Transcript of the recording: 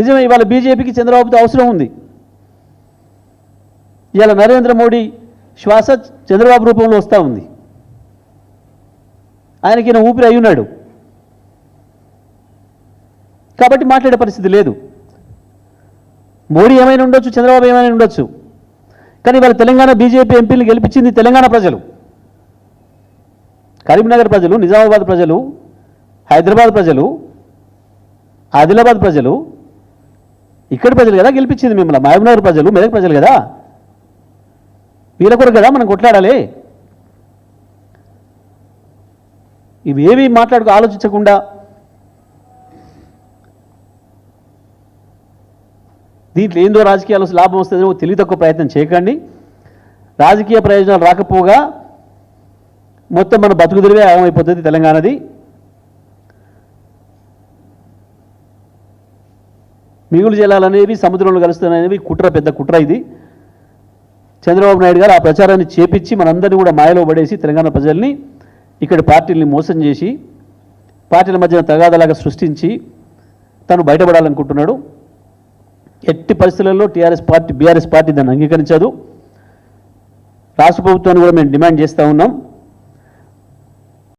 నిజమే ఇవాళ బీజేపీకి చంద్రబాబుతో అవసరం ఉంది. ఇవాళ నరేంద్ర మోడీ శ్వాస చంద్రబాబు రూపంలో వస్తూ ఉంది. ఆయనకి ఊపిరి అయి ఉన్నాడు. కాబట్టి మాట్లాడే పరిస్థితి లేదు. మోడీ ఏమైనా ఉండొచ్చు చంద్రబాబు ఏమైనా ఉండొచ్చు. కానీ ఇవాళ తెలంగాణ బీజేపీ ఎంపీలు గెలిపించింది తెలంగాణ ప్రజలు. కరీంనగర్ ప్రజలు నిజామాబాద్ ప్రజలు హైదరాబాద్ ప్రజలు ఆదిలాబాద్ ప్రజలు ఇక్కడ ప్రజలు కదా గెలిపించింది మిమ్మల్ని? మహబూబ్నగర్ ప్రజలు మెదక్ ప్రజలు కదా? వీళ్ళ కొరకు కదా మనం కొట్లాడాలి? ఇవేవి మాట్లాడుకు ఆలోచించకుండా దీంట్లో ఏందో రాజకీయాలు లాభం వస్తుందో తెలివి తక్కువ ప్రయత్నం చేయకండి. రాజకీయ ప్రయోజనాలు రాకపోగా మొత్తం మన బతుకు తెరివే ఆగమైపోతుంది తెలంగాణది. మిగులు జలాలనేవి సముద్రంలో కలుస్తున్నాయనేవి కుట్ర పెద్ద కుట్ర ఇది. చంద్రబాబు నాయుడు గారు ఆ ప్రచారాన్ని చేపించి మనందరినీ కూడా మాయలో పడేసి తెలంగాణ ప్రజల్ని ఇక్కడ పార్టీల్ని మోసం చేసి పార్టీల మధ్యన తగాదలాగా సృష్టించి తను బయటపడాలనుకుంటున్నాడు. ఎట్టి పరిస్థితులలో టీఆర్ఎస్ పార్టీ బీఆర్ఎస్ పార్టీ దాన్ని అంగీకరించదు. రాష్ట్ర ప్రభుత్వాన్ని కూడా మేము డిమాండ్ చేస్తూ ఉన్నాం.